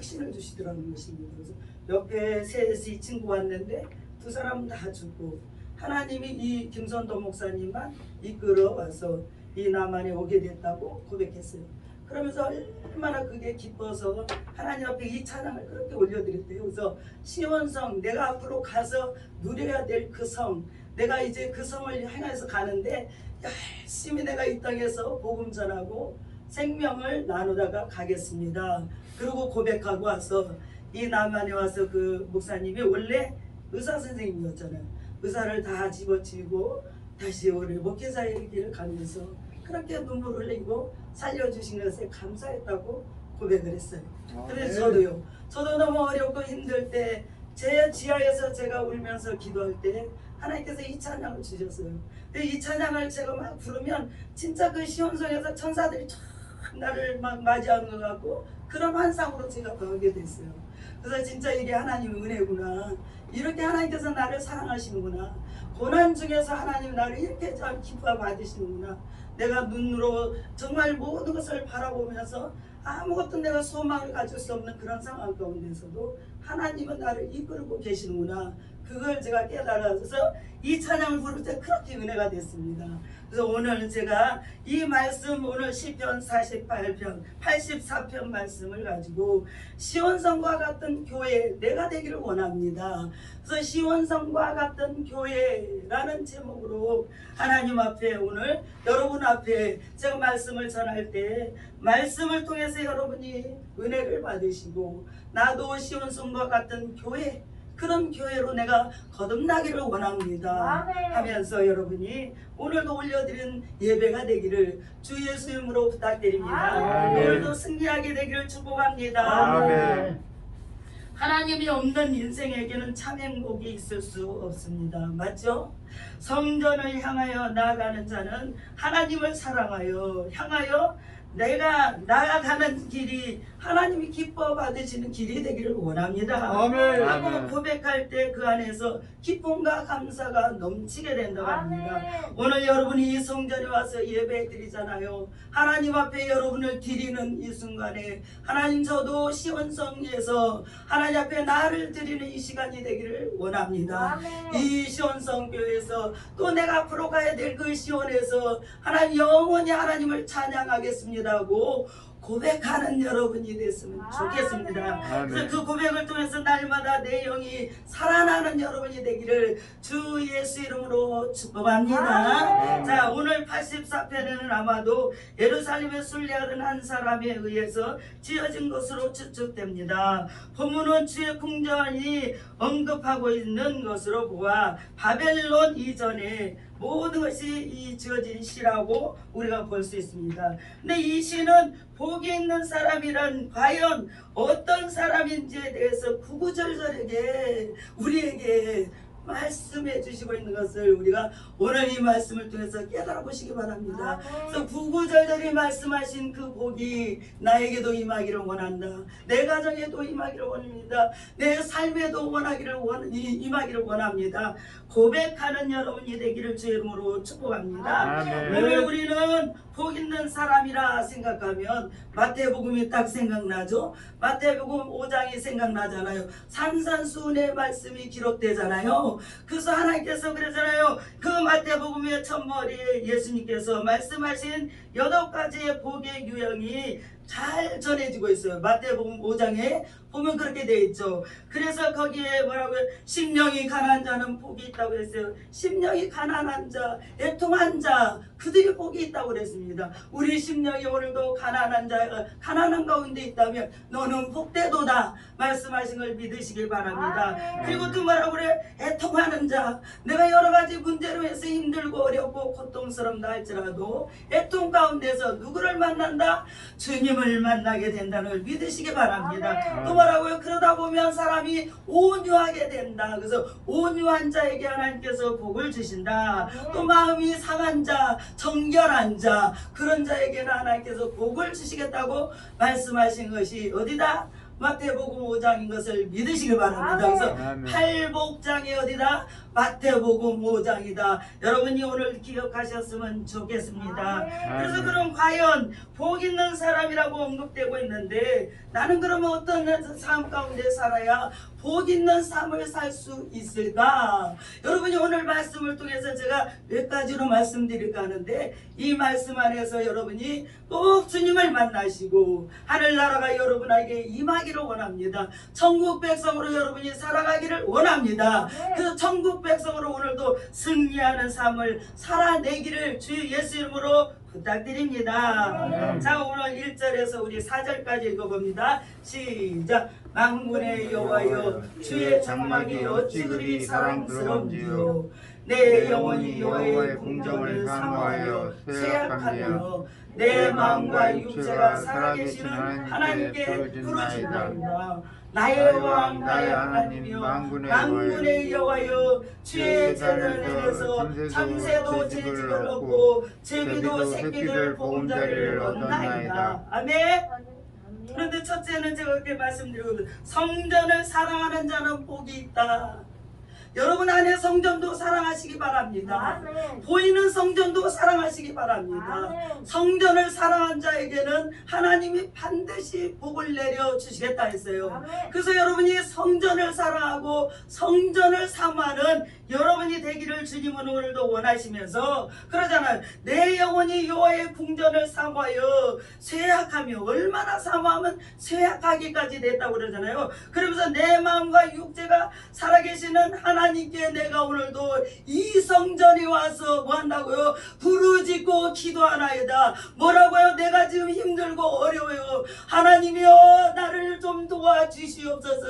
신을 주시더라는 것입니다. 그래서 옆에 셋이 친구 왔는데 두 사람은 다 죽고 하나님이 이 김선도 목사님만 이끌어 와서 이 남한에 오게 됐다고 고백했어요. 그러면서 얼마나 그게 기뻐서 하나님 앞에 이 찬양을 그렇게 올려드렸대요. 그래서 시원성 내가 앞으로 가서 누려야 될 그 성, 내가 이제 그 성을 향해서 가는데 열심히 내가 이 땅에서 복음 전하고 생명을 나누다가 가겠습니다. 그리고 고백하고 와서 이 남한에 와서 그 목사님이 원래 의사 선생님이었잖아요. 의사를 다 집어치고 다시 우리 목회자의 길을 가면서 그렇게 눈물을 흘리고 살려주신 것에 감사했다고 고백을 했어요. 그래서 저도요. 저도 너무 어렵고 힘들 때 제 지하에서 제가 울면서 기도할 때 하나님께서 이 찬양을 주셨어요. 근데 이 찬양을 제가 막 부르면 진짜 그 시온성에서 천사들이 쫙 나를 막 맞이하는 것 같고 그런 환상으로 제가 가게 됐어요. 그래서 진짜 이게 하나님의 은혜구나. 이렇게 하나님께서 나를 사랑하시는구나. 고난 중에서 하나님 나를 이렇게 참 기뻐 받으시는구나. 내가 눈으로 정말 모든 것을 바라보면서 아무것도 내가 소망을 가질 수 없는 그런 상황 가운데서도 하나님은 나를 이끌고 계시는구나. 그걸 제가 깨달아서 이 찬양을 부를 때 그렇게 은혜가 됐습니다. 그래서 오늘 제가 이 말씀 오늘 시편 48편 84편 말씀을 가지고 시온성과 같은 교회 내가 되기를 원합니다. 그래서 시온성과 같은 교회라는 제목으로 하나님 앞에 오늘 여러분 앞에 제가 말씀을 전할 때 말씀을 통해서 여러분이 은혜를 받으시고 나도 시온성과 같은 교회 그런 교회로 내가 거듭나기를 원합니다. 아멘. 하면서 여러분이 오늘도 올려드린 예배가 되기를 주 예수 이름으로 부탁드립니다. 아멘. 오늘도 승리하게 되기를 축복합니다. 아멘. 하나님이 없는 인생에게는 참 행복이 있을 수 없습니다. 맞죠? 성전을 향하여 나아가는 자는 하나님을 사랑하여 향하여 내가 나아가는 길이 하나님이 기뻐 받으시는 길이 되기를 원합니다. 아멘. 하고. 고백할 때 그 안에서 기쁨과 감사가 넘치게 된다고 합니다. 아멘. 오늘 여러분이 이 성전에 와서 예배 드리잖아요. 하나님 앞에 여러분을 드리는 이 순간에 하나님 저도 시원성에서 하나님 앞에 나를 드리는 이 시간이 되기를 원합니다. 아멘. 이 시원성 교회에서 또 내가 앞으로 가야 될 그 시원에서 하나님 영원히 하나님을 찬양하겠습니다 하고 고백하는 여러분이 됐으면 좋겠습니다. 아멘. 그래서 그 고백을 통해서 날마다 내 영이 살아나는 여러분이 되기를 주 예수 이름으로 축복합니다. 아멘. 자 오늘 84편에는 아마도 예루살렘에 순례하던 한 사람에 의해서 지어진 것으로 추측됩니다. 본문은 주의 궁전이 언급하고 있는 것으로 보아 바벨론 이전에 모든 것이 이 지어진 시라고 우리가 볼 수 있습니다. 근데 이 시는 복이 있는 사람이란 과연 어떤 사람인지에 대해서 구구절절하게 우리에게 말씀해 주시고 있는 것을 우리가 오늘 이 말씀을 통해서 깨달아 보시기 바랍니다. 그래서 구구절절히 말씀하신 그 복이 나에게도 임하기를 원한다. 내 가정에도 임하기를 원합니다. 내 삶에도 원하기를 원, 이- 임하기를 원합니다. 고백하는 여러분이 되기를 주 이름으로 축복합니다. 아멘. 오늘 우리는 복 있는 사람이라 생각하면 마태복음이 딱 생각나죠. 마태복음 5장이 생각나잖아요. 산산수훈의 말씀이 기록되잖아요. 그래서 하나님께서 그러잖아요. 그 마태복음의 첫머리에 예수님께서 말씀하신 여덟 가지의 복의 유형이 잘 전해지고 있어요. 마태복음 5장에 보면 그렇게 되어 있죠. 그래서 거기에 뭐라고요? 심령이 가난한 자는 복이 있다고 했어요. 심령이 가난한 자, 애통한 자, 그들이 복이 있다고 그랬습니다. 우리 심령이 오늘도 가난한 자가 가난한 가운데 있다면 너는 복되도다 말씀하신 걸 믿으시길 바랍니다. 아멘. 그리고 또 뭐라고 그래? 애통하는 자, 내가 여러 가지 문제로 해서 힘들고 어렵고 고통스럽다 할지라도 애통 가운데서 누구를 만난다? 주님을 만나게 된다는 걸 믿으시기 바랍니다. 아멘. 또 뭐라고요? 그러다 보면 사람이 온유하게 된다. 그래서 온유한 자에게 하나님께서 복을 주신다. 아멘. 또 마음이 상한 자, 정결한 자, 그런 자에게는 하나님께서 복을 주시겠다고 말씀하신 것이 어디다? 마태복음 5장인 것을 믿으시길 바랍니다. 그래서. 팔복장이 어디다? 마태복음 5장이다. 여러분이 오늘 기억하셨으면 좋겠습니다. 그래서 아멘. 그럼 과연 복 있는 사람이라고 언급되고 있는데 나는 그러면 어떤 삶 가운데 살아야 복 있는 삶을 살 수 있을까? 여러분이 오늘 말씀을 통해서 제가 몇 가지로 말씀드릴까 하는데 이 말씀 안에서 여러분이 꼭 주님을 만나시고 하늘나라가 여러분에게 임하기를 원합니다. 천국 백성으로 여러분이 살아가기를 원합니다. 그 천국 백성으로 오늘도 승리하는 삶을 살아내기를 주 예수 이름으로 부탁드립니다. 자 오늘 1절에서 우리 4절까지 읽어봅니다. 시작. 망군의 여호와여 주의 장막이 어찌 그리 사랑스러운지요? 내 영혼이 여호와의 궁정을 사모하여 쇠약하며 내 마음과 육체가 살아계시는 하나님께 부르짖나이다 나의 왕 나의 하나님이여. 망군의 여호와여. 주의 재단에서 참새도 재직을 얻고 제비도 새끼들 보금자리를 얻나이다. 아멘. 그런데 첫째는 제가 그렇게 말씀드리거든요. 성전을 사랑하는 자는 복이 있다. 여러분 안에 성전도 사랑하시기 바랍니다. 보이는 성전도 사랑하시기 바랍니다. 성전을 사랑한 자에게는 하나님이 반드시 복을 내려 주시겠다 했어요. 그래서 여러분이 성전을 사랑하고 성전을 사모하는 여러분이 되기를 주님은 오늘도 원하시면서 그러잖아요. 내 영혼이 여호와의 궁전을 사모하여 쇠약하며 얼마나 사모하면 쇠약하기까지 됐다고 그러잖아요. 그러면서 내 마음과 육체가 살아계시는 하나님께 내가 오늘도 이 성전에 와서 뭐 한다고요? 부르짖고 기도하나이다. 뭐라고요? 내가 지금 힘들고 어려워요. 하나님이여 나를 좀 도와주시옵소서.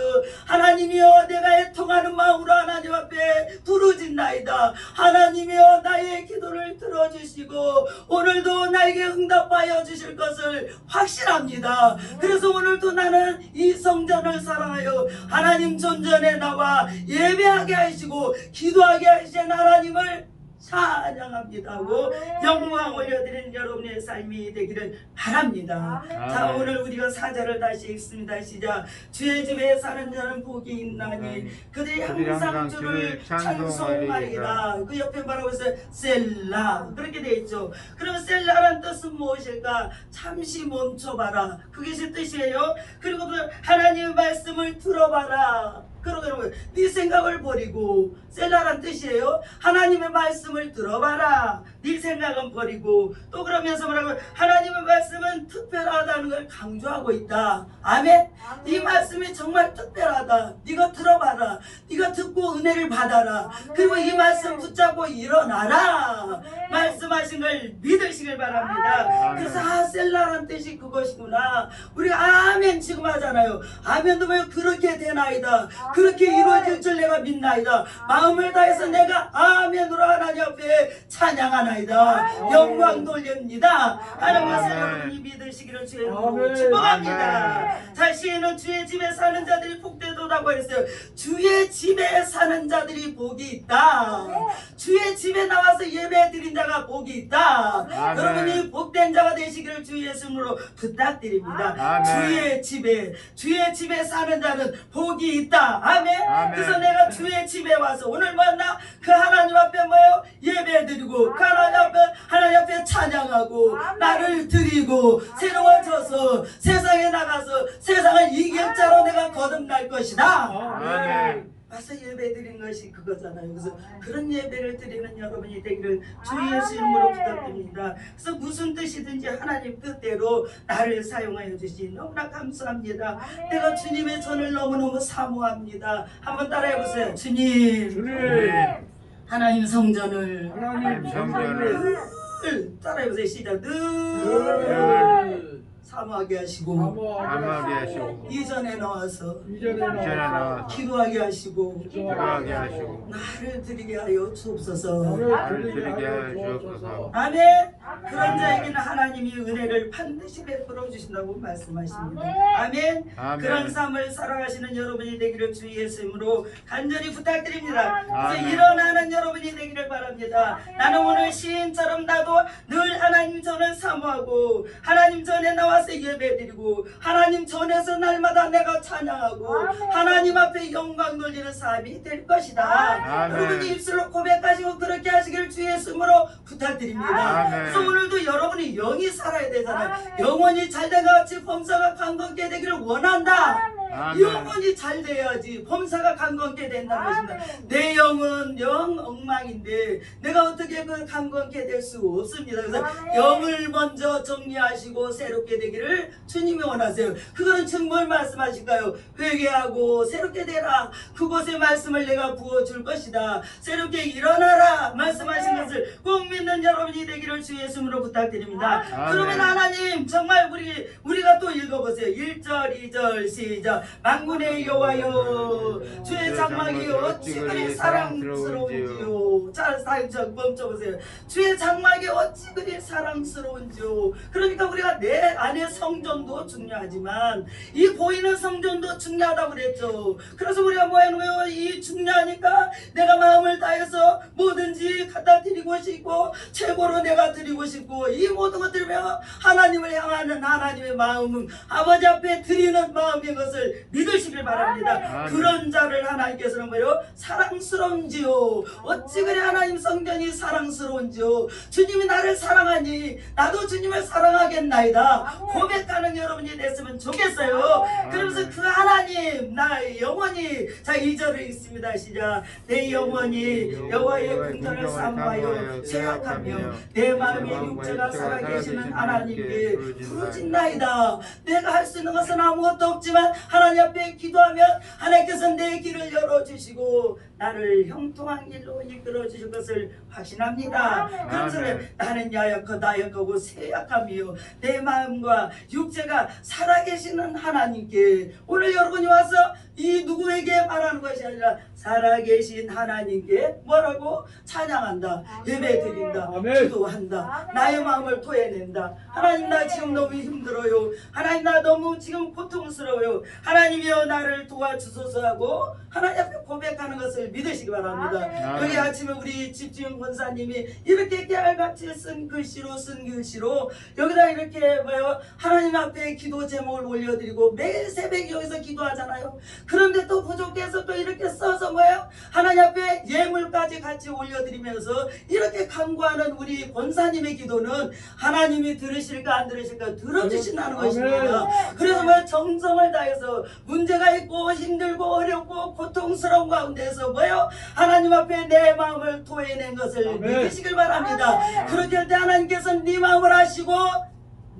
하나님이여 내가 애통하는 마음으로 하나님 앞에 부르짖나이다. 하나님이여 나의 기도를 들어주시고 오늘도 나에게 응답하여 주실 것을 확신합니다. 그래서 오늘도 나는 이 성전을 사랑하여 하나님 존전에 나와 예배하게 하시고 기도하게 하신 하나님을 찬양합니다 하고 영광 올려드리는 여러분의 삶이 되기를 바랍니다. 자. 오늘 우리가 사절을 다시 읽습니다. 시작 주의 집에 사는 자는 복이 있나니 그들이 그들이 항상 주를 찬송하리라. 그 옆에 뭐라고 있어요? 셀라 그렇게 돼 있죠. 그러면 셀라란 뜻은 무엇일까? 잠시 멈춰봐라. 그게 제 뜻이에요. 그리고 그 하나님의 말씀을 들어봐라. 그러고 네 생각을 버리고 셀라란 뜻이에요. 하나님의 말씀을 들어봐라. 네 생각은 버리고 또 그러면서 뭐라고 하나님의 말씀은 특별하다는 걸 강조하고 있다. 아멘. 이 말씀이 정말 특별하다. 네가 들어봐라. 네가 듣고 은혜를 받아라. 그리고 이 말씀 붙잡고 일어나라. 말씀하신 걸 믿으시길 바랍니다. 아멘. 그래서 아 셀라란 뜻이 그것이구나. 우리 아멘 지금 하잖아요. 아멘도 왜 그렇게 되나이다. 그렇게 이루어질 줄 내가 믿나이다. 마음을 다해서 내가 아멘으로 하나님 앞에 찬양하 나이다. 영광 돌립니다. 것을 아멘. 여러분이 믿으시기를 주의 이름으로. 축복합니다. 자 시인은 주의 집에 사는 자들이 복 되도다고 했어요. 주의 집에 사는 자들이 복이 있다. 주의 집에 나와서 예배 드린 자가 복이 있다. 아멘. 여러분이 복된 자가 되시기를 주 예수님으로 부탁드립니다. 아멘. 주의 집에 주의 집에 사는 자는 복이 있다. 아멘. 아멘. 그래서 내가 주의 집에 와서 오늘 만나 그 하나님 앞에 뭐요? 예배 드리고 그 하나님 앞에 하나님 앞에 찬양하고 아멘. 나를 드리고 새로워져서 세상에 나가서 세상을 이길 자로 내가 거듭날 것이다. 아멘. 와서 예배 드린 것이 그거잖아요. 그래서 그런 예배를 드리는 여러분이 되기를 주 예수 이름으로 부탁드립니다. 그래서 무슨 뜻이든지 하나님 뜻대로 나를 사용하여 주시 너무나 감사합니다. 내가 주님의 전을 너무너무 사모합니다. 한번 따라해 보세요. 주님, 주님 하나님 성전을 하나님 성전을 늘 따라해 보세요. 시작. 늘 늘 사모하게 하시고 감하게 하시고 이전에 나와서 이전에 이전에 나와서 기도하게 하시고 기도하게 하시고 나를 드리게 하여 주옵소서. 나를 드리게 하여 주옵소서. 아멘. 그런 자에게는 하나님이 은혜를 반드시 베풀어 주신다고 말씀하십니다. 아멘. 아멘. 그런 삶을 살아가시는 여러분이 되기를 주 예수님으로 간절히 부탁드립니다. 아멘. 일어나는 여러분이 되기를 바랍니다. 나는 오늘 시인처럼 나도 늘 하나님 전을 사모하고 하나님 전에 나와 와서 예배드리고 하나님 전에서 날마다 내가 찬양하고 아멘. 하나님 앞에 영광 돌리는 삶이 될 것이다. 아멘. 여러분이 입술로 고백하시고 그렇게 하시기를 주의 이름으로 부탁드립니다. 아멘. 그래서 오늘도 여러분이 영이 살아야 되잖아요. 아멘. 영원히 잘된 것 같이 범사가 강건케 되기를 원한다. 영혼이 잘 돼야지 범사가 강건케 된다는 것입니다. 내 영은 영 엉망인데 내가 어떻게 그 강건케 될 수 없습니다. 그래서 아멘. 영을 먼저 정리하시고 새롭게 되기를 주님이 원하세요. 그거는 지금 뭘 말씀하실까요? 회개하고 새롭게 되라. 그곳에 말씀을 내가 부어줄 것이다. 새롭게 일어나라. 말씀하신 아멘. 것을 꼭 믿는 여러분이 되기를 주 예수님으로 부탁드립니다. 아멘. 그러면 하나님 정말 우리 우리가 또 읽어보세요. 1절 2절 시작 만군의 여호와여 주의 장막이 어찌 그리 사랑스러운지요. 자 사역자 멈춰보세요. 주의 장막이 어찌 그리 사랑스러운지요? 그러니까 우리가 내 안에 성전도 중요하지만 이 보이는 성전도 중요하다고 그랬죠. 그래서 우리가 뭐 해놓아요? 이 중요하니까 내가 마음을 다해서 뭐든지 갖다 드리고 싶고 최고로 내가 드리고 싶고 이 모든 것들을 하나님을 향하는 하나님의 마음은 아버지 앞에 드리는 마음인 것을 믿으시길 바랍니다. 아멘. 그런 자를 하나님께서는 뭐요? 사랑스러운지요. 어찌 그래 하나님 성전이 사랑스러운지요. 주님이 나를 사랑하니 나도 주님을 사랑하겠나이다. 고백하는 여러분이 됐으면 좋겠어요. 그러면서 그 하나님 나의 영원히 자 2절을 읽습니다. 시작. 내 영혼이 여호와의 궁전을 삼아요 생각하며 내 마음의 육체가 살아계시는 하나님께 부르짖나이다. 내가 할 수 있는 것은 아무것도 없지만 하나님 앞에 기도하면 하나님께서 내 길을 열어주시고 나를 형통한 길로 이끌어 주실 것을 확신합니다. 그래서. 나는 야약하고 나약하고 쇠약함이요 내 마음과 육체가 살아계시는 하나님께 오늘 여러분이 와서 이 누구에게 말하는 것이 아니라 살아계신 하나님께 뭐라고 찬양한다 예배 드린다. 기도한다. 나의 마음을 토해낸다 하나님 나 지금 너무 힘들어요 하나님 나 너무 지금 고통스러워요 하나님이여 나를 도와주소서 하고 하나님 앞에 고백하는 것을 믿으시기 바랍니다. 아멘. 여기 아침에 우리 집주인 권사님이 이렇게 깨알같이 쓴 글씨로 쓴 글씨로 여기다 이렇게 뭐요? 하나님 앞에 기도 제목을 올려드리고 매일 새벽에 여기서 기도하잖아요. 그런데 또 부족해서 또 이렇게 써서 뭐예요? 하나님 앞에 예물까지 같이 올려드리면서 이렇게 간구하는 우리 권사님의 기도는 하나님이 들으실까 안 들으실까 들어주신다는. 것입니다 그래서 뭐 정성을 다해서 문제가 있고 힘들고 어렵고 고통스러운 가운데서 뭐요 하나님 앞에 내 마음을 토해낸 것을 아멘. 믿으시길 바랍니다 아멘. 그렇게 할 때 하나님께서 네 마음을 아시고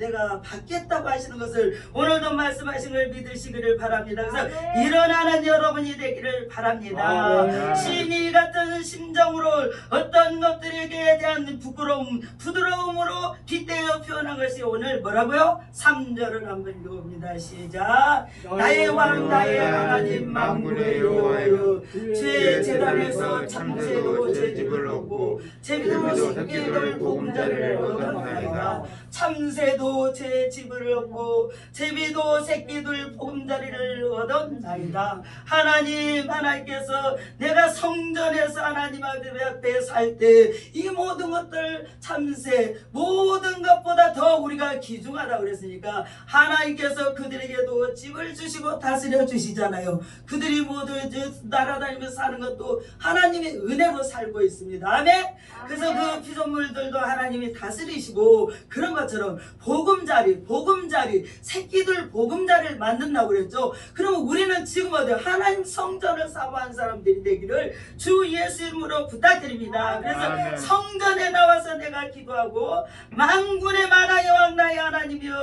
내가 받겠다고 하시는 것을 오늘도 말씀하신 걸 믿으시기를 바랍니다. 그래서 아멘. 일어나는 여러분이 되기를 바랍니다. 아멘. 신이 같은 심정으로 어떤 것들에게 대한 부끄러움, 부드러움으로 빗대어 표현한 것이 오늘 뭐라고요? 3절을 한번 읽어봅니다. 시작. 나의 왕 나의 하나님 만군의 여호와여 죄 재단에서 참새도 제 집을 얻고 제비도 새끼들 보금자리를 얻었나이다 참새도 제 집을 얻고 제비도 새끼들 보금자리를 얻었나이다. 하나님 하나님께서 내가 성전에서 하나님 앞에 살 때 이 모든 것들 참새 모든 것보다 더 우리가 귀중하다 그랬으니까 하나님께서 그들에게도 집을 주시고 다스려 주시잖아요. 그들이 모두 이제 날아다니면서 사는 것도 하나님의 은혜로 살고 있습니다. 아멘. 그래서 그 피조물들도 하나님이 다스리시고 그런 것처럼 보금자리 보금자리. 새끼들 보금자리를 만든다고 그랬죠. 그러면 우리는 지금 어디 하나님 성전을 사모한 사람들이 되기를 주 예수 이름으로 부탁드립니다. 그래서 아멘. 성전에 나와서 내가 기도하고 만군의 만왕의 왕 나의 하나님이여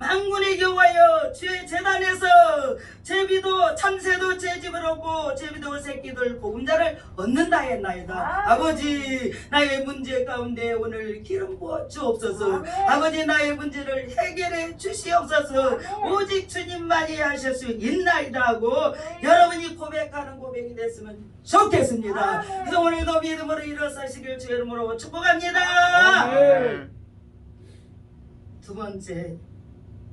만군의 여호와여 주의 재단에서 제 비도 참새도 제 집을 얻고 제비도 새끼들 보금자를 얻는다 했나이다 아멘. 아버지 나의 문제 가운데 오늘 기름 부어 주옵소서 아멘. 아버지 나의 문제를 해결해 주시옵소서 아멘. 오직 주님만이 하실 수 있나이다 하고 여러분이 고백하는 고백이 됐으면 좋겠습니다 아멘. 그래서 오늘도 믿음으로 일어서시길 주 이름으로 축복합니다 아멘. 두 번째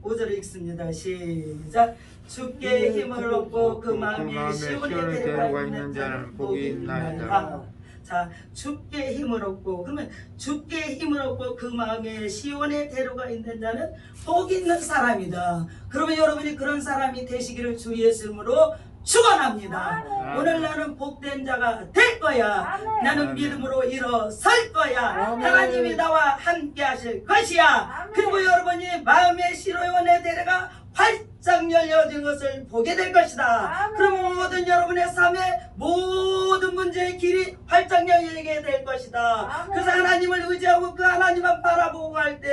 5절을 읽습니다. 시작. 주께 힘을 얻고 그 마음이 시온에 시온에 데려가 있는 자는 복이 있나이다. 자 죽게 힘을 얻고 그러면 죽게 힘을 얻고 그 마음에 시온의 대로가 있는 자는 복 있는 사람이다. 그러면 여러분이 그런 사람이 되시기를 주 예수님으로 축원합니다. 아멘. 오늘 나는 복된 자가 될 거야. 아멘. 나는 아멘. 믿음으로 일어설 거야. 아멘. 하나님이 나와 함께 하실 것이야. 아멘. 그리고 여러분이 마음의 시로원의 대례가 활 짝 열려진 것을 보게 될 것이다. 아멘. 그럼 모든 여러분의 삶의 모든 문제의 길이 활짝 열리게 될 것이다. 아멘. 그래서 하나님을 의지하고 그 하나님만 바라보고 갈때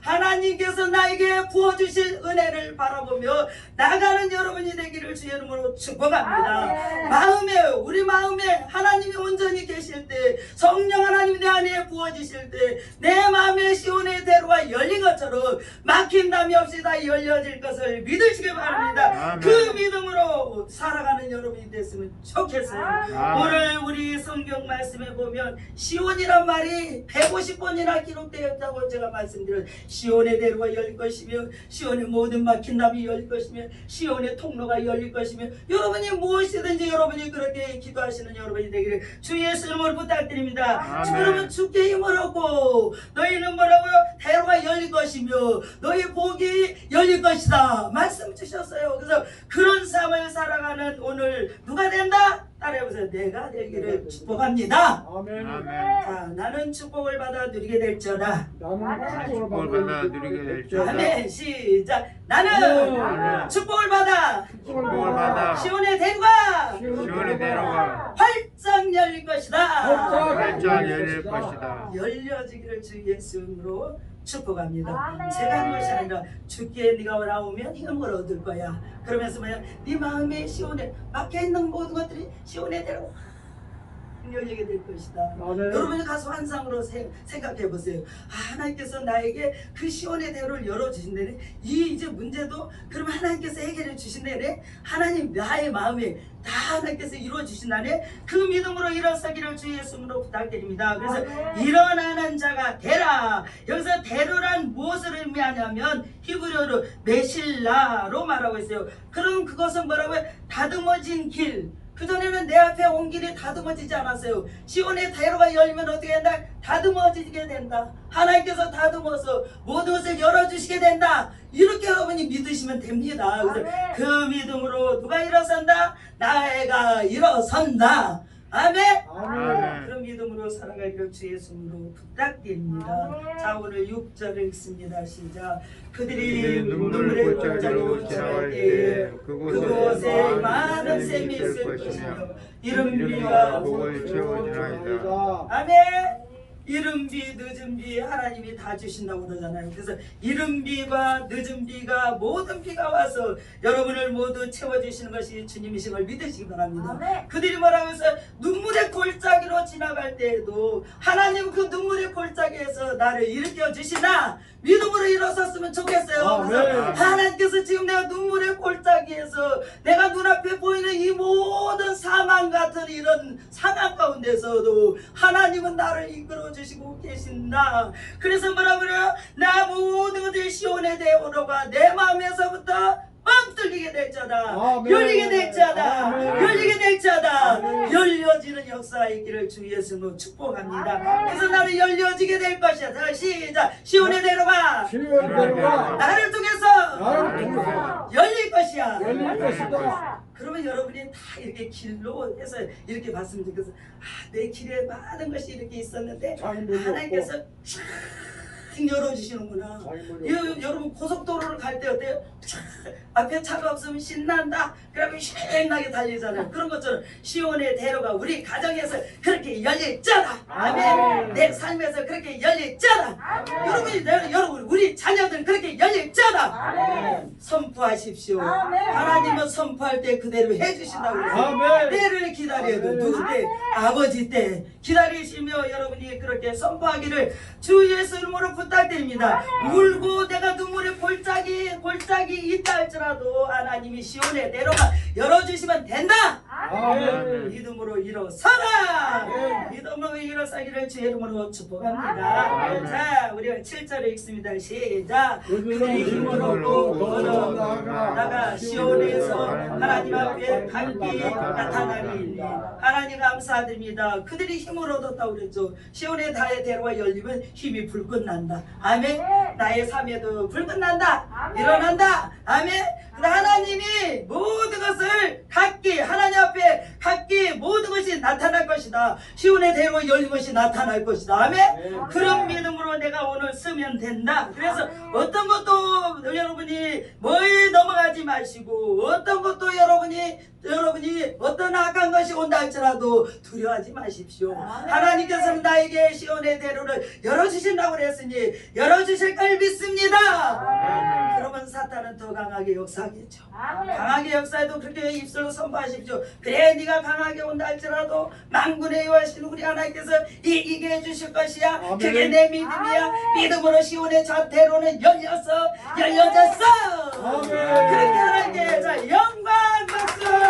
하나님께서 나에게 부어주실 은혜를 바라보며 나가는 여러분이 되기를 주의 이름으로 축복합니다. 아멘. 마음에 우리 마음에 하나님이 온전히 계실 때 성령 하나님 내 안에 부어지실 때 내 마음의 시온의 대로가 열린 것처럼 막힌 담이 없이 다 열려질 것을 믿으 시기 바랍니다. 아멘. 그 믿음으로 살아가는 여러분이 됐으면 좋겠어요. 아멘. 오늘 우리 성경 말씀에 보면 시온이란 말이 150번이나 기록되었다고 제가 말씀드린 시온의 대로가 열릴 것이며 시온의 모든 막힌 담이 열릴 것이며 시온의 통로가 열릴 것이며 여러분이 무엇이든지 여러분이 그렇게 기도하시는 여러분이 되기를 주 예수 이름으로 부탁드립니다. 아멘. 그러면 주께 힘을 얻고 너희는 뭐라고요? 대로가 열릴 것이며 너희 복이 열릴 것이다. 말씀 주셨어요. 그래서 그런 삶을 살아가는 오늘 누가 된다? 따라해보세요. 내가 되기를 축복합니다. 아멘. 아멘. 자, 나는 축복을 받아 누리게 될지어다. 나는 축복을 받아 누리게 될지어다. 아멘. 시작. 나는. 축복을 받아 축복을 받아 시온의 대로가 시온의 대로가 활짝 열릴 것이다. 활짝 열릴 것이다. 열려지기를 주 예수님으로 축복합니다. 아멘. 제가 한 것이 아니라 주께 네가 나오면 힘을 얻을 거야. 그러면서 뭐야? 네 마음에 시온에 막혀 있는 모든 것들이 시온에 대로 확 열리게 될 것이다. 아멘. 여러분이 가서 환상으로 세- 생각해 보세요. 아, 하나님께서 나에게 그 시온의 대로를 열어 주신다네. 이 이제 문제도 그럼 하나님께서 해결해 주신다네. 하나님 나의 마음에 다 하나님께서 이루어 주신다네. 그 믿음으로 일어서기를 주 예수님으로 부탁드립니다. 그래서 아멘. 일어나는 자가 되라. 여기서 대로란 무엇을 의미하냐면 히브리어로 메실라로 말하고 있어요. 그럼 그것은 뭐라고요? 다듬어진 길. 그전에는 내 앞에 온 길이 다듬어지지 않았어요. 시온의 대로가 열리면 어떻게 된다? 다듬어지게 된다. 하나님께서 다듬어서 모든 것을 열어주시게 된다. 이렇게 여러분이 믿으시면 됩니다. 그래서 아멘. 그 믿음으로 누가 일어선다? 나애가 일어선다. 아멘. 아멘. 그런 믿음으로 살아가기를 주 예수님으로 부탁드립니다. 아멘. 자 오늘 6절을 읽습니다. 시작. 그들이 눈물의 골짜기로 지나갈 때 그곳에 많은 샘이 있을 것이며 이른 비가 목을 채워지나이다. 아멘. 이른 비 늦은 비 하나님이 다 주신다고 그러잖아요. 그래서 이른 비와 늦은 비가 모든 비가 와서 여러분을 모두 채워주시는 것이 주님이신 걸 믿으시기 바랍니다. 아멘. 그들이 뭐라고 해서 눈물의 골짜기로 지나갈 때에도 하나님 그 눈물의 골짜기에서 나를 일으켜 주시나 믿음으로 일어섰으면 좋겠어요. 그래서 아멘. 하나님께서 지금 내가 눈물의 골짜기에서 내가 눈앞에 보이는 이 모든 사망 같은 이런 상황 가운데서도 하나님은 나를 이끌어 주시고 계신다. 그래서 뭐라 그래요? 나 모든 것들이 시온의 대오로가 내 마음에서부터 뻥 뚫리게 될 자다. 아멘. 열리게 될 자다. 아멘. 열리게 될 자다. 아멘. 열려지는 역사가 있기를 주 예수로 축복합니다. 그래서 나는 열려지게 될 것이야. 자, 시작. 시온의 대로가 나를 통해서 열릴 것이야. 열릴 것이다. 그러면 여러분이 다 이렇게 길로 해서 이렇게 봤으면 좋겠어. 아, 내 길에 많은 것이 이렇게 있었는데 하나님께서 쫙 열어주시는구나. 여, 여러분 고속도로를 갈 때 어때요? 쫙 앞에 차가 없으면 신난다. 그러면 신나게 달리잖아요. 그런 것처럼 시온의 대로가 우리 가정에서 그렇게 열렸잖아. 아멘. 아멘. 내 삶에서 그렇게 열렸잖아. 아멘. 여러분이 내- 여러분 우리 자녀들 그렇게 열렸잖아. 아멘. 선포하십시오. 아멘. 하나님은 선포할 때 그대로 해주신다고. 아멘. 때를 기다려도. 누구 때? 아버지 때 기다리시며 여러분이 그렇게 선포하기를 주 예수 이름으로 부탁드립니다. 울고 내가 눈물의 골짜기 골짜기 있다 할지라도 하나님이 시온의 대로가 열어주시면 된다. 아멘. 믿음으로 일어서라 아멘. 믿음으로 일어서기를 주의 이름으로 축복합니다 아멘. 자 우리가 7절에 읽습니다 시작 그들이 힘을 얻고 걸어 나아가 나가 시온에서 하나님 앞에 밝게 나타나리니 하나님 감사드립니다. 그들이 힘을 얻었다고 그랬죠. 시온의 다의 대로가 열리면 힘이 불끈 난다. 아멘. 나의 삶에도 불끈 난다. 일어난다. 아멘. 하나님이 모든 것을 각기 하나님 앞에 각기 모든 것이 나타날 것이다 시온의 대로 열린 것이 나타날 것이다. 아멘? 그런 믿음으로 내가 오늘 쓰면 된다. 그래서 어떤 것도 여러분이 뭘 넘어가지 마시고 어떤 것도 여러분이 여러분이 어떤 악한 것이 온다 할지라도 두려워하지 마십시오 하나님께서는 나에게 시온의 대로를 열어주신다고 그랬으니 열어주실 걸 믿습니다 그러면 사탄은 더 강하게 역사하겠죠 강하게 역사해도 그렇게 입술로 선포하십시오. 그래 네가 강하게 온다 할지라도 만군의 여호와신 우리 하나님께서 이기게 해주실 것이야. 아멘. 그게 내 믿음이야. 믿음으로 시온의 자태로는 열렸어. 열려졌어. 아멘. 그렇게 하나님께 자 영광 박수.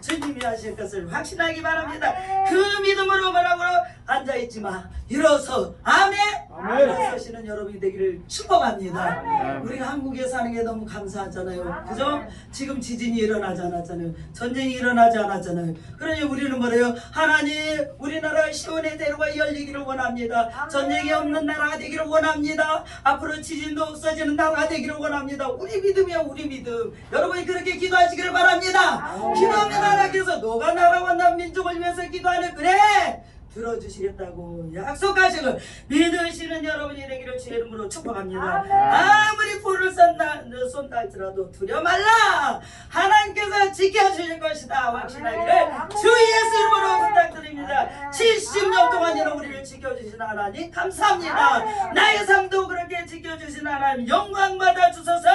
주님이 하실 것을 확신하기 바랍니다. 그 믿음으로 뭐라고 앉아있지 마. 일어서 아멘. 아멘. 일어서시는 여러분이 되기를 축복합니다. 아멘. 우리가 한국에 사는 게 너무 감사하잖아요. 그죠? 지금 지진이 일어나지 않았잖아요. 전쟁이 일어나지 않았잖아요. 그러니 우리는 뭐래요? 하나님, 우리나라 시온의 대로가 열리기를 원합니다. 전쟁이 없는 나라가 되기를 원합니다. 앞으로 지진도 없어지는 나라가 되기를 원합니다. 우리 믿음이야, 우리 믿음. 여러분이 그렇게 기도하시기를 바랍니다. 기도하면 하나님께서 너가 나라와 난 민족을 위해서 기도하는 그래! 들어주시겠다고 약속하시고 믿으시는 여러분이 되기를 주의 이름으로 축복합니다. 아무리 불을 쏜다, 쏜다 할지라도 두려 말라. 하나님께서 지켜주실 것이다. 확신하기를 주 예수 이름으로 부탁드립니다. 70년 동안 여러분 우리를 지켜주신 하나님 감사합니다. 나의 삶도 그렇게 지켜주신 하나님 영광 받아 주소서.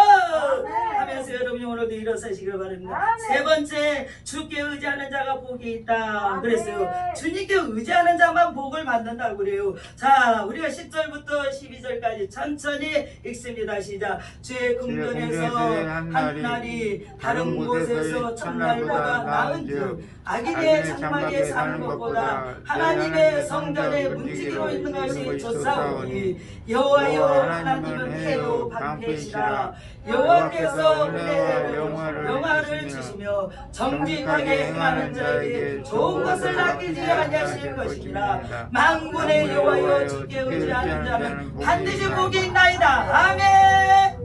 하면서 여러분이 오늘도 일어서시길 바랍니다. 세 번째 주께 의지하는 자가 복이 있다. 그랬어요. 주님께 의지하는 자만 복을 받는다고 그래요. 자, 우리가 10절부터 12절까지 천천히 읽습니다. 시작. 주의 궁전에서 한 날이 다른 곳에서 첫날보다 나은 줄 악인의 장막에 사는 것보다 하나님의 성전에 문지기로 있는 것이 좋사오니 여호와여 하나님은 해도 방패시라 여호와께서 은혜를 영화를 주시며 정 직하게 행하는 자에게 좋은 것을 아끼지 아니하실 것이니라 만군의 여호와여 주께 의지하는 자는 반드시 복이 있나이다. 아멘.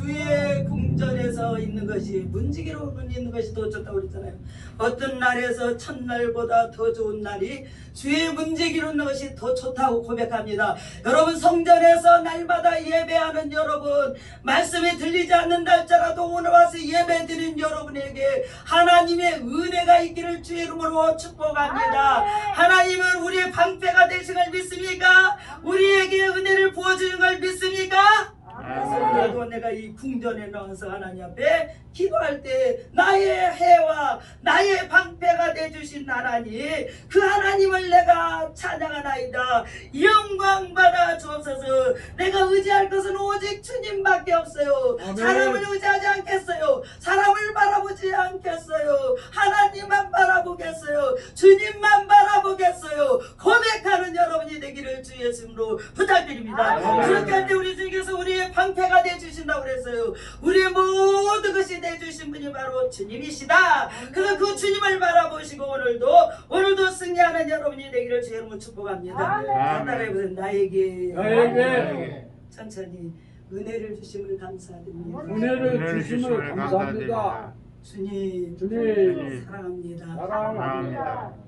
주의 궁전에서 있는 것이 문지기로 있는 것이 더 좋다고 그랬잖아요. 어떤 날에서 첫날보다 더 좋은 날이 주의 문지기로 있는 것이 더 좋다고 고백합니다. 여러분 성전에서 날마다 예배하는 여러분 말씀이 들리지 않는다 할지라도 오늘 와서 예배 드린 여러분에게 하나님의 은혜가 있기를 주의 이름으로 축복합니다. 하나님은 우리의 방패가 되신 걸 믿습니까? 우리에게 은혜를 부어주는 걸 믿습니까? 그래서 내가 이 궁전에 나와서 하나님 앞에 기도할 때 나의 해와 나의 방패가 되주신 하나님 그 하나님을 내가 찬양하나이다. 영광 받아 주옵소서. 내가 의지할 것은 오직 주님밖에 없어요. 아멘. 사람을 의지하지 않겠어요. 사람을 바라보지 않겠어요. 하나님만 바라보겠어요. 주님만 바라보겠어요 고백하는 여러분이 되기를 주 예수님으로 부탁드립니다. 아멘. 그렇게 할 때 우리 주님께서 우리의 방패가 되주신다고 그랬어요. 우리의 모든 것이 되주신 분이 바로 주님이시다. 그래서 그 주님을 바라보시고 오늘도 오늘도 승리하는 여러분이 되기를 주 여러분 축복합니다. 아멘. 따라해보세요 나에게. 나에게. 천천히 은혜를 주심을 감사드립니다. 은혜를 주심을 감사합니다. 주님 주님. 사랑합니다. 사랑합니다. 사랑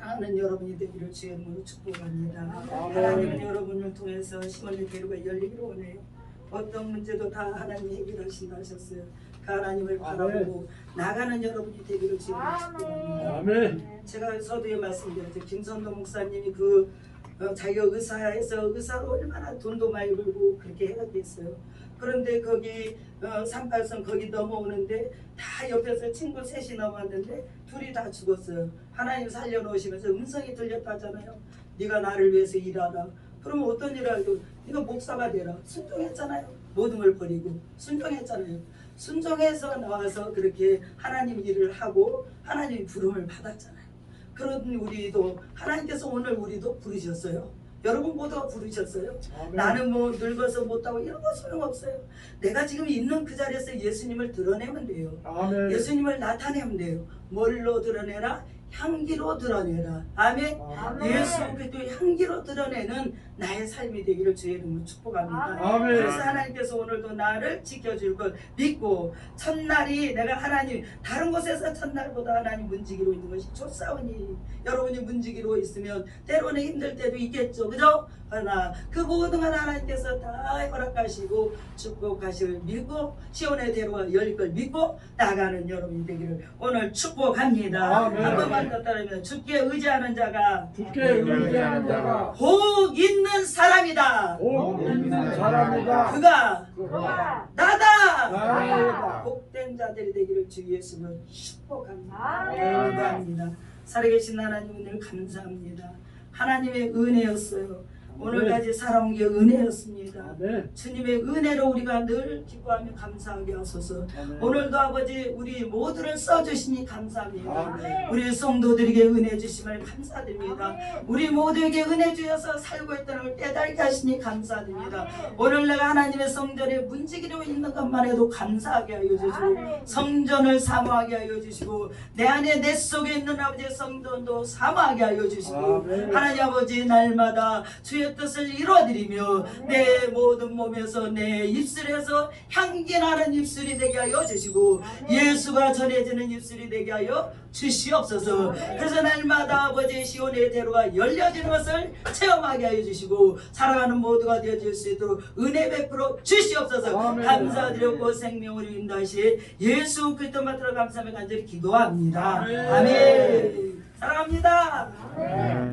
하는 여러분이 되기를 주의 이름으로 축복합니다. 아멘. 하나님은 여러분을 통해서 시원의 대로가 열리기를 원해요. 어떤 문제도 다 하나님이 해결하신다 하셨어요. 그 하나님을 바라보고 나가는 여러분이 되기를 주의 이름으로 축복합니다. 아멘. 제가 서두에 말씀드렸죠. 김선도 목사님이 그 어, 자기가 의사해서 의사로 얼마나 돈도 많이 벌고 그렇게 해갔겠어요. 그런데 거기 어, 38선 거기 넘어오는데 다 옆에서 친구 셋이 넘어왔는데 둘이 다 죽었어요. 하나님 살려놓으시면서 음성이 들렸다잖아요. 네가 나를 위해서 일하라. 그러면 어떤 일을 하고 네가 목사가 되라. 순종했잖아요. 모든 걸 버리고 순종했잖아요. 순종해서 나와서 그렇게 하나님 일을 하고 하나님 부름을 받았잖아요. 그런 우리도 하나님께서 오늘 우리도 부르셨어요. 여러분 모두가 부르셨어요. 아멘. 나는 뭐 늙어서 못하고 이런 거 소용없어요. 내가 지금 있는 그 자리에서 예수님을 드러내면 돼요. 아멘. 예수님을 나타내면 돼요. 뭘로 드러내라? 향기로 드러내라. 아멘. 아멘. 예수 그리스도의 향기로 드러내는 나의 삶이 되기를 주의 이름으로 축복합니다. 아멘. 그래서 하나님께서 오늘도 나를 지켜줄 걸 믿고 첫날이 내가 하나님 다른 곳에서 첫날보다 하나님 문지기로 있는 것이 좋사오니 여러분이 문지기로 있으면 때로는 힘들 때도 있겠죠 그죠? 그러나 그 모든 걸 하나님께서 다 허락하시고 축복하실 믿고 시온의 대로가 열릴 걸 믿고 나가는 여러분이 되기를 오늘 축복합니다 아멘. 한 번만 더 따르면 주께 의지하는 자가 주께 의지하는 자가 복 있는 사람이다 복 있는 사람이다. 그가 그가 나다 나다. 복된 자들이 되기를 주 예수는 축복합니다. 아멘. 살아계신 하나님 늘 감사합니다. 하나님의 은혜였어요. 오늘까지 살아온 게 은혜였습니다. 주님의 은혜로 우리가 늘 기뻐하며 감사하게 하소서. 오늘도 아버지 우리 모두를 써주시니 감사합니다. 우리 성도들에게 은혜 주심을 감사드립니다. 우리 모두에게 은혜 주셔서 살고 있다는 걸 깨닫게 하시니 감사드립니다. 오늘 내가 하나님의 성전에 문지기로 있는 것만 해도 감사하게 하여 주시고 성전을 사모하게 하여 주시고 내 안에 내 속에 있는 아버지의 성전도 사모하게 하여 주시고. 하나님 아버지 날마다 주의 뜻을 이루어드리며 내 모든 몸에서 내 입술에서 향기 나는 입술이 되게 하여 주시고 예수가 전해지는 입술이 되게 하여 주시옵소서 그래서 날마다 아버지 시온의 대로가 열려지는 것을 체험하게 하여 주시고 살아가는 모두가 되어질 수 있도록 은혜 베풀어 주시옵소서. 감사드렸고 생명을 인도하시 예수 그리스도만 들어 감사하며 간절히 기도합니다 아멘. 아멘 사랑합니다 아멘.